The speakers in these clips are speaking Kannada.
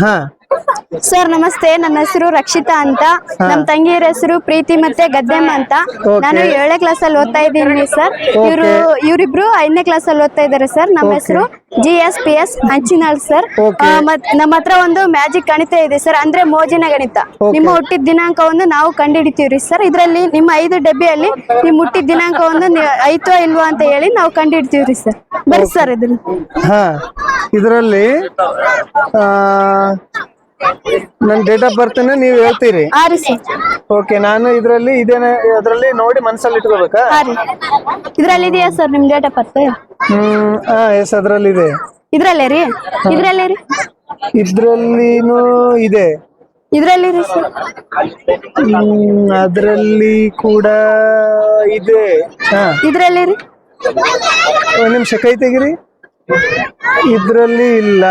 ಹಾ ಸರ್ ನಮಸ್ತೆ. ನನ್ನ ಹೆಸರು ರಕ್ಷಿತಾ ಅಂತ. ನಮ್ ತಂಗಿಯರ ಹೆಸರು ಪ್ರೀತಿ ಮತ್ತೆ ಗದ್ದೆಮ್ಮ ಅಂತ. ನಾನು ಏಳನೇ ಕ್ಲಾಸ್ ಅಲ್ಲಿ ಓದ್ತಾ ಇದ್ದೀನಿ ಸರ್. ಇವರು ಇವರಿಬ್ರು ಐದನೇ ಕ್ಲಾಸ್ ಅಲ್ಲಿ ಓದ್ತಾ ಇದಾರೆ ಸರ್. ನಮ್ಮ. ಹೆಸರು G S P S Hanchinal sir. ನಮ್ಮ ಹತ್ರ ಒಂದು ಮ್ಯಾಜಿಕ್ ಗಣಿತ ಇದೆ ಸರ್. ಅಂದ್ರೆ ಮೋಜಿನ ಗಣಿತ. ನಿಮ್ಮ ಹುಟ್ಟಿದ ದಿನಾಂಕವನ್ನು ನಾವು ಕಂಡುಹಿಡಿತೀವ್ರಿ ಸರ್. ಇದರಲ್ಲಿ ನಿಮ್ಮ ಐದು ಡಬ್ಬಿಯಲ್ಲಿ ನಿಮ್ ಹುಟ್ಟಿದ ದಿನಾಂಕವನ್ನು ಐತೋ ಇಲ್ವಾ ಅಂತ ಹೇಳಿ ನಾವು ಕಂಡುಹಿಡ್ತೀವ್ರಿ ಸರ್. ಬರ್ರಿ ಸರ್ ಇದ್ರಲ್ಲಿ. ಇದರಲ್ಲಿ ನನ್ನ ಡೇಟ್ ಆಫ್ ಬರ್ತ್ ನೀವು ಹೇಳ್ತೀರಿ? ಹಾ ರೀ ಸರ್ ಓಕೆ ನಾನು ಇದರಲ್ಲಿ ಇದೇನ ಅದರಲ್ಲಿ ನೋಡಿ ಮನ್ಸಲ್ಲಿ ಇಟ್ಕೋಬೇಕಾ? ಹಾ ರೀ. ಇದ್ರಲ್ಲಿ ಇದೆಯಾ ಸರ್ ನಿಮ್ ಡೇಟ್ ಆಫ್ ಬರ್ತ್ ಹ್ಮ್ ಹಾ ಎಸ್ ಅದ್ರಲ್ಲಿ ಇದೆ. ಇದ್ರಲ್ಲೇ ರೀ? ಇದ್ರಲ್ಲೇ ರೀ? ಇದ್ರಲ್ಲಿನೂ ಇದೆ. ಇದ್ರಲ್ಲಿ ರೀ ಸರ್ ಹ್ಮ್ ಅದರಲ್ಲಿ ಕೂಡ ಇದೆ. ಹಾ. ಇದ್ರಲ್ಲಿ ರೀ? ಒಂದ್ ನಿಮಿಷ ಕೈ ತೆಗಿರಿ. ಇದ್ರಲ್ಲಿ ಇಲ್ಲ.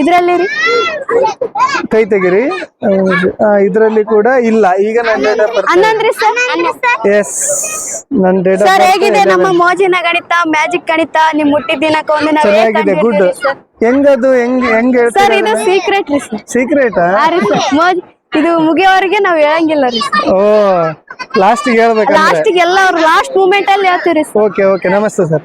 ಇದ್ರಲ್ಲಿ ರೀ? ಕೈ ತೆಗಿರಿ. ಆ, ಇದ್ರಲ್ಲಿ ಕೂಡ ಇಲ್ಲ. ಈಗ ನನ್ನ ಡೇಟ್ ಆಫ್ ಬರ್ತ್ ಹನ್ನೊಂದ್ರಿ ಸರ್. ಎಸ್ ನನ್ನ ಡೇಟ್ ಆಫ್ ಸರ್ ಹೇಗಿದೆ ನಮ್ಮ ಮೋಜಿನ ಗಣಿತ ಮ್ಯಾಜಿಕ್ ಗಣಿತ ನಿಮ್ ಹುಟ್ಟಿದ ದಿನಕ್ಕ ನಾವು ಹೇಗ್ ಚೆನ್ನಾಗಿದೆ ಗುಡ್ ಕಂಡುಹಿಡ್ತೀವಿ ಸರ್? ಹೆಂಗದು ಹೆಂಗ್ ಹೆಂಗ್ ಸರ್ ಹೇಳ್ತೀರಾ ಇದು ಸೀಕ್ರೆಟ್ ರೀ ಸರ್. ಸೀಕ್ರೆಟಾ ಹಾ ರೀ ಸರ್. ಮೋಜ್ ಇದು ಮುಗಿಯೋವರೆಗೆ ನಾವ್ ಹೇಳಂಗಿಲ್ಲ ರೀ ಓ ಲಾಸ್ಟ್ ಹೇಳ್ಬೇಕು ಲಾಸ್ಟಿಗೆ ಎಲ್ಲ ಅವ್ರು ಲಾಸ್ಟ್ ಮೂಮೆಂಟ್ ಅಲ್ಲಿ ಹೇಳ್ತೀವಿ ರೀ ಸರ್. ಓಕೆ ಓಕೆ ನಮಸ್ತೆ ಸರ್.